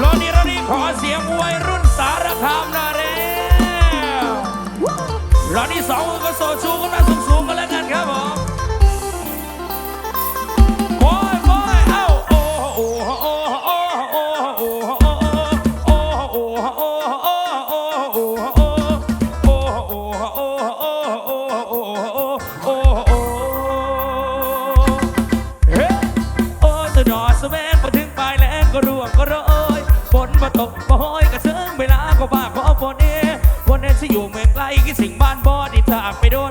รอนิรนินขอเสียงวัยรุ่นสารคามนาเร็วรอที่สอง อยู่เมืองไกลคิดสิ่งบ้านบอดีจากไปโดน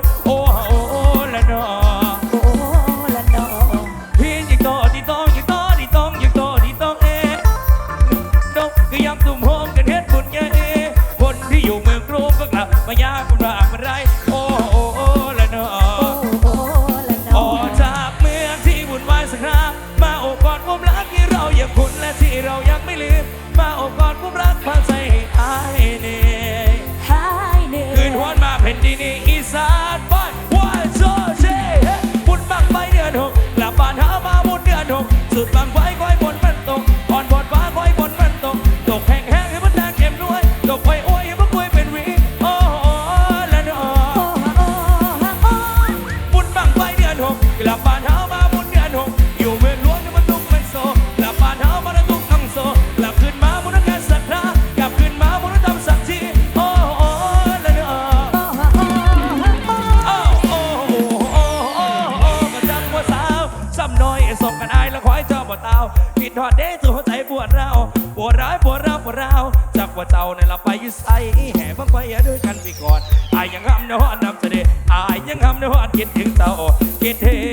เต่าในละไปยุไสแห่บังไฟด้วยกันไปก่อนอายยังทำเนอะน้ำเสด็จอายยังทำเนอะคิดถึงเต่าคิดถึง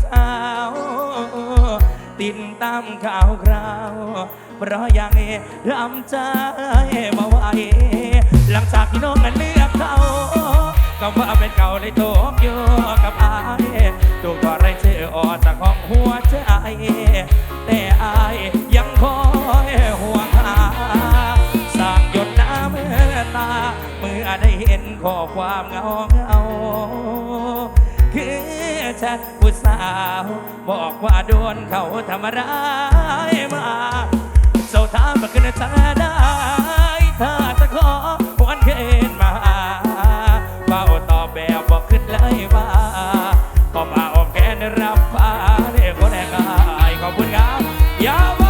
เจ้า ติดตามข่าวคราว เพราะยังรำใจมาไหวหลังจากที่น้องนั้นเลือกเขาก็ว่าเป็นเก่าเลยโตกอยกับอายถูกกว่ไรเจอออจากห้องหัวใจ แต่อายยังคอยห่วงหาสร้างหยดน้ำเมตาเมื่อได้เห็นข้อความเงาเงาคือ ชัผู้สาว บอกว่าโดนเขาทำร้ายมาเสาท้ามมาขึ้นตาได้ถ้าตะขอวันเกินมาเป้าตอบแบบบอกขึ้นเลยว่าก็มาออกแกนรับฟ้าเด็กคนแรงอาขอบคุณครับยาว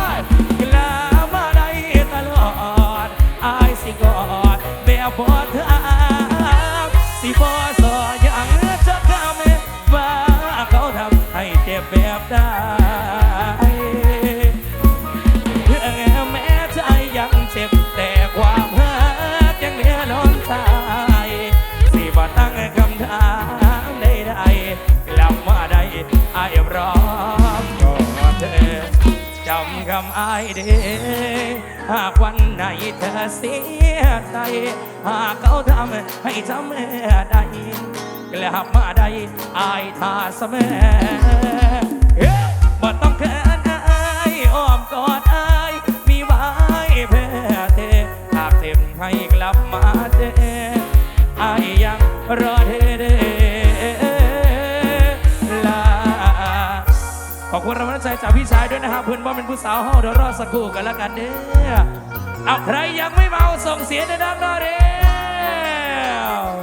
เธอเสียใจ หากเขาทำให้ทำเมื่อใดกลับมาได้อายทาเสมอบ่ต้องเขินอายอ้อมกอดอายมีไว้เพื่อเธอหากเต็มให้กลับมาเจออายยังรอเธอ ควรรางวัลใจจากพี่ชายด้วยนะครับเพื่อนว่าเป็นผู้สาวเฮาเดี๋ยวรอสักครู่กันแล้วกันเด้อเอาใครยังไม่เมาส่งเสียงดังๆหน่อยเด้อ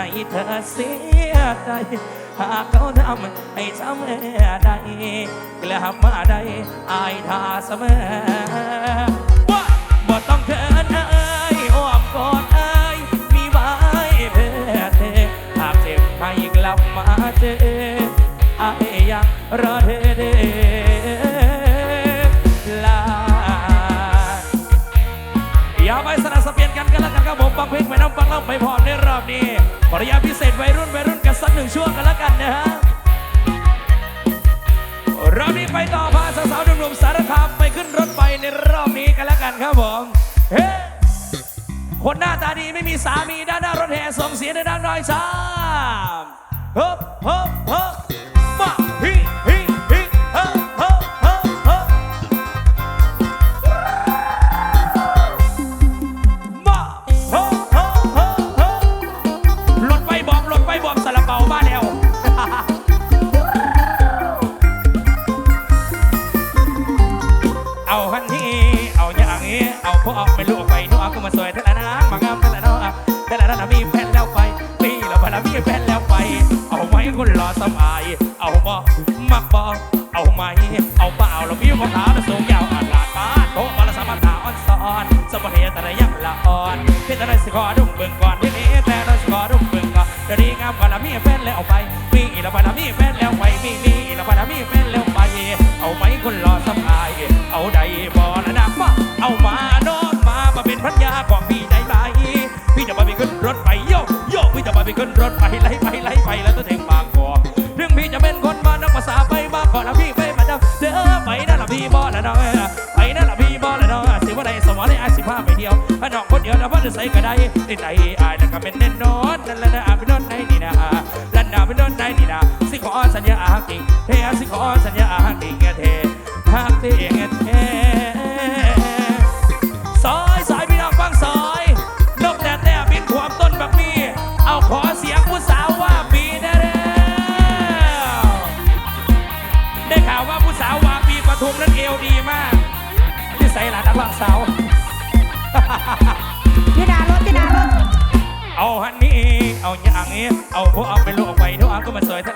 ากวันไหนเธอเสียใจหากเขาทำให้ช้ำใดกลับมาได้อายท่าเสมอว่าบ่ต้องเขินอายอ้อมกอดอายมีไว้เพื่อเธอหากเจ็บให้กลับมาเจออายยังรอเธอเด้อ กันครับผมฟังเพลงไปน้ำฟังแล้วไปพร้อมในรอบนี้ขออนุญาตพิเศษวัยรุ่นวัยรุ่นกันสักหนึ่งช่วงกันแล้วกันนะฮะรอบนี้ไปต่อพาสาวๆหนุ่มๆสารคามไปขึ้นรถไฟในรอบนี้กันแล้วกันครับผมเฮ้คนหน้าตาดีไม่มีสามีด้านหน้ารถแห่ส่งเสียงดังๆหน่อยช้าฮึบฮึบฮึบมาฮิฮิฮิ เอาไหมคนรอสบาย เอาบอมักบอเอาไหม เอาเปล่าแล้วมีของขาวแล้วสูงยาวอันลาดบ้านโตมาละสามาถตาอ่อนซ้อนสมบัติแต่ละยังละอ่อนเพื่ออะไรสิขอดุ่มเบิ่งก่อนที่นี้แต่เราสิขอดุ่มเบิ่งก่อนเดี๋ยวนี้งามกว่าละมีแฟนแล้วไป มีแล้วพนัมีแฟนแล้วไปมีมีแล้วพนัมีแฟนแล้วไป เอาไหมคนรอสบาย เอาใดบอละนะมาเอามาโนอนมามาเป็นพันยาของพี่ได้ไหมพี่จะมาไปขึ้นรถไปโยโยพี่จะมาไปขึ้นรถไปไล่ไปไล่ ละพี่บอละน้อยไปนั่นละพี่บ่ละน้อยสิว่าใดสมองได้อาสิพาไปเที่ยวพน้องคนเดียวแล้วพ่อจะใส่ก็ได้ติดใจอายแล้วก็เป็นแน่นอนนั่นแหละนะอาเป็นนอนในนี่นะลันดาเป็นนอนในนี่นะสิขอสัญญาหักจริงเทสิขอสัญญาหักจริงเทหักจริง ก็มาสวยท่านั้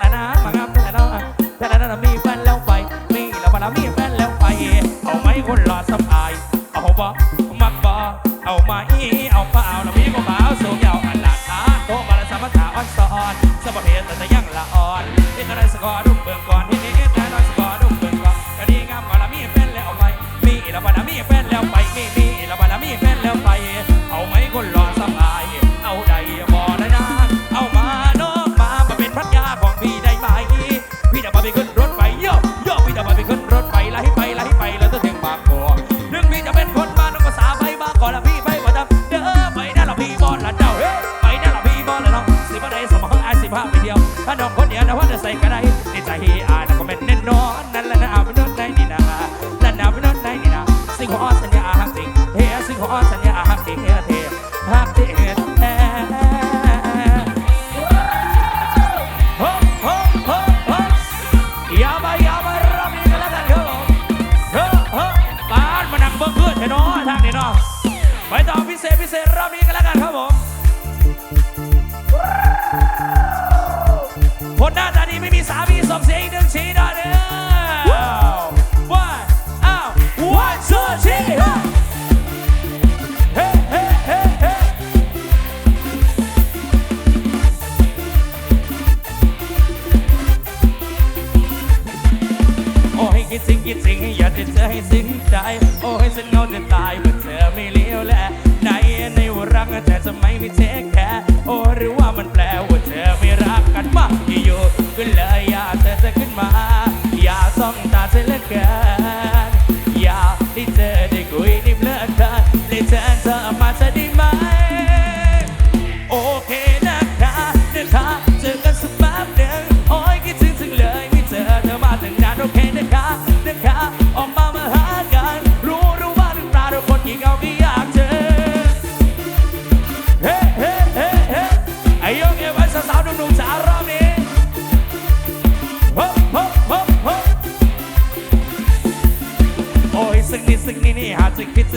จะตายเมื่อเธอไม่เลี้ยวและในในวรักแต่จะไม่มีเทคแค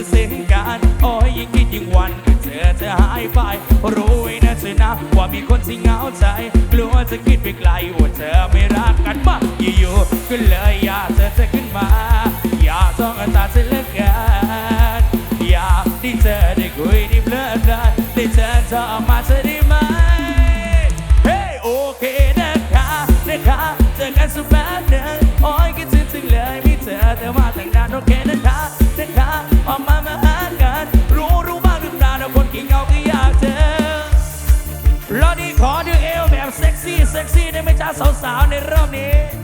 เส้งการโอ้ยยิ่งคิดยิ่งวันเธอเธอหายไป รู้นะเธอนะ ว่ามีคนที่เหงาใจ กลัวจะคิดไปไกลว่าเธอไม่รักกันบ้างอยู่ๆก็เลยอยากเธอเธอขึ้นมา อยากต้องอาตาเธอเลิกกันอยากที่เธอได้คุยได้เพลิดเพลินได้เธอจะออกมาเธอได้ไหมเฮ้โอเคนะคะนะคะเจอกันสุด เซ็กซี่ในไม่จ้าสาวๆในรอบนี้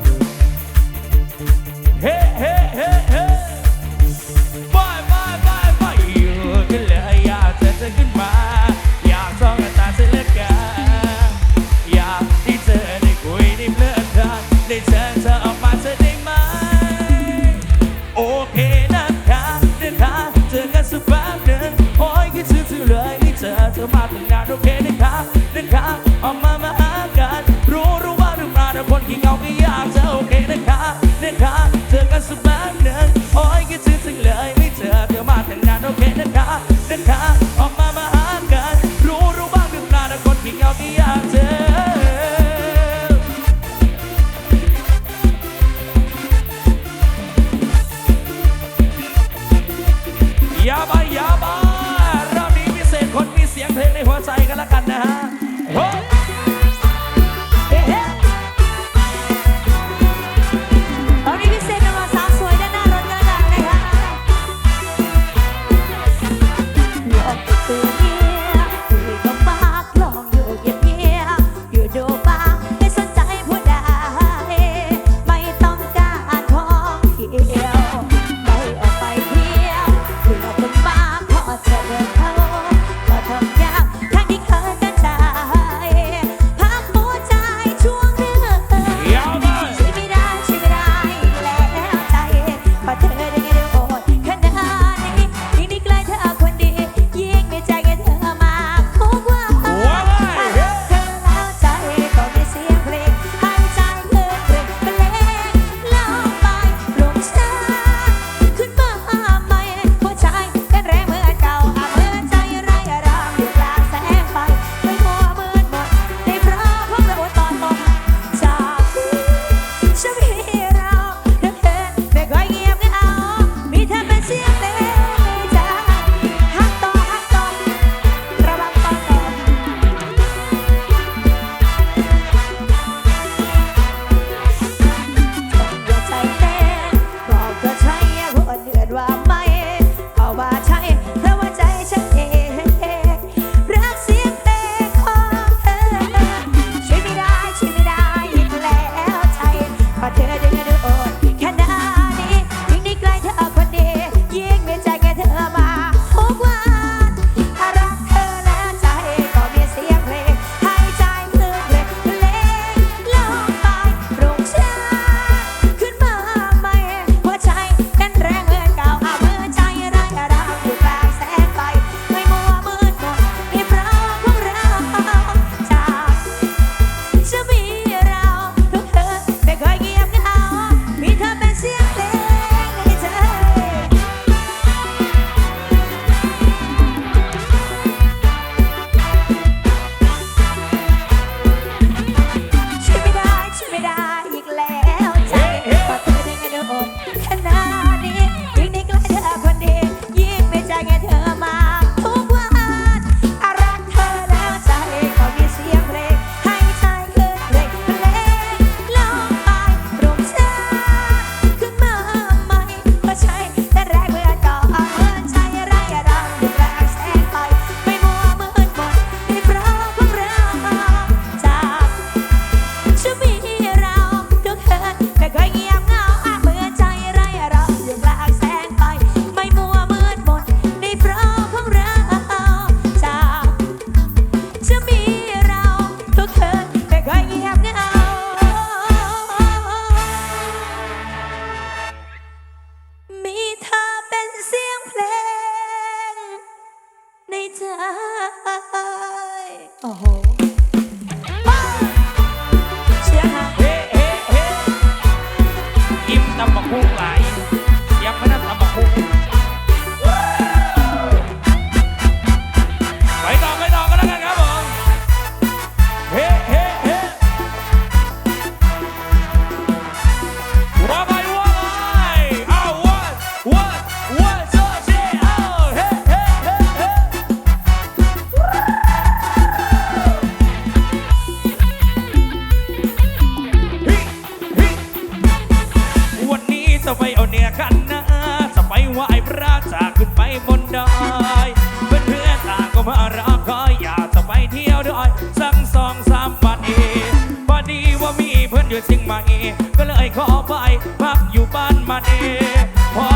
สั่งสองสามบาทเองพอดีว่ามีเพื่อนอยู่เชียงใหม่ก็เลยขอไปพักอยู่บ้านมาเองพอ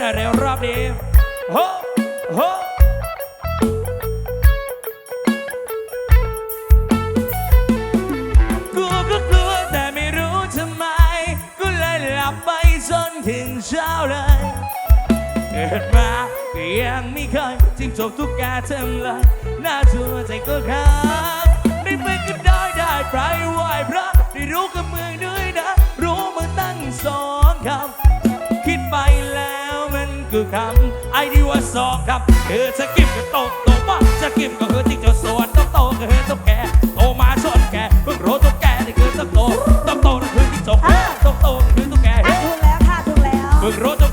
หน่อยเร็วรอบนี้โฮโฮกูก็กลัวแต่ไม่รู้ทำไม กูเลยหลับไปจนถึงเช้าเลยเกิดมาก็ยังไม่เคยจิ้มจบทุกการทำเลยน่าชัวใจก็ค้างไม่เป็นก็ได้ได้ไปไหว คือคำไอ้ที่ว่าสอกครับคือสกิมก็โตโตกมาสกิมก็คือที่จะสวนตโตก็คือต้องแก่โตมาชนแก่เพิ่งรู้ต้องแก่นี่คือต้องโตต้องโตนั่นคือที่จบโตโตนั่นคือต้องแก่ถูกแล้วค่ะถูกแล้วเพิ่งรู้ต้